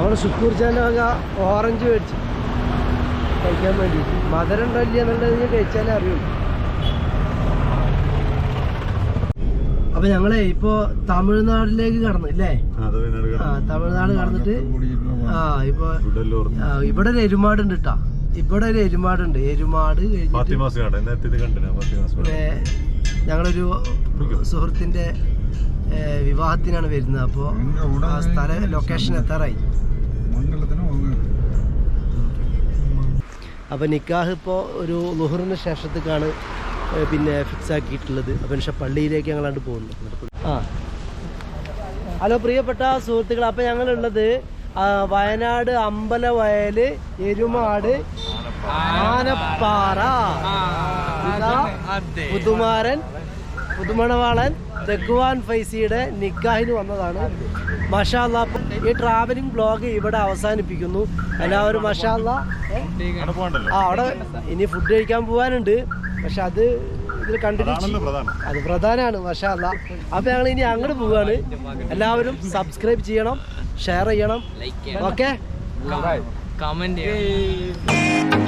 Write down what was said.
നമ്മൾ സുക്കൂർ ചാനക ഓറഞ്ച് മേടിച്ചു കഴിക്കാൻ വേണ്ടി മധുരം ഉണ്ടോ ഇല്ല എന്നുള്ളത് കഴിച്ചാലേ അറിയുള്ളൂ അപ്പൊ ഞങ്ങളെ ഇപ്പോ തമിഴ്നാടിലേക്ക് കടന്നു ഇല്ലേ? ആ തമിഴ്നാട് കടന്നിട്ട് ആ ഇപ്പൊ ഇവിടെ ഒരു എരുമാടുണ്ട് കേട്ടാ ഇവിടെ ഒരു എരുമാടുണ്ട്. എരുമാട് കഴിഞ്ഞിട്ട് ഞങ്ങളൊരു സുഹൃത്തിന്റെ വിവാഹത്തിനാണ് വരുന്നത്. അപ്പോൾ ആ സ്ഥല ലൊക്കേഷൻ എത്താറായി? അപ്പോൾ നിക്കാഹ് ഇപ്പോ ഒരു ലുഹറിന് ശേഷത്തേക്കാണ് പിന്നെ ഫിക്സ് ആക്കിയിട്ടുള്ളത് അപ്പോൾ പക്ഷേ പള്ളിയിലേക്ക് ഞങ്ങളാണ്ട് പോകുന്നു. ആ. ഹലോ പ്രിയപ്പെട്ട സുഹൃത്തുക്കൾ അപ്പോൾ ഞങ്ങളുള്ളത് വയനാട് അമ്പലവയൽ എരുമാട് ആനപ്പാറ. പുതുമാരൻ പുതുമണവാളൻ തെക്കുവാൻ ഫൈസിയുടെ നിക്കാഹിന് വന്നതാണ്. മഷാല്ല ഈ ട്രാവലിംഗ് ബ്ലോഗ് ഇവിടെ അവസാനിപ്പിക്കുന്നു. എല്ലാവരും മഷാല്ല ആ അവിടെ ഇനി ഫുഡ് കഴിക്കാൻ പോകാനുണ്ട് പക്ഷെ അത് ഇതിൽ കണ്ടിന്യൂ പ്രധാനം. അത് പ്രധാനമാണ് മഷാല്ല. അപ്പൊ ഞങ്ങൾ ഇനി അങ്ങോട്ട് പോവാണ്. എല്ലാവരും സബ്സ്ക്രൈബ് ചെയ്യണം ഷെയർ ചെയ്യണം. ലൈക്ക് ചെയ്യണം. ഓക്കെ കമന്റ് ചെയ്യണം.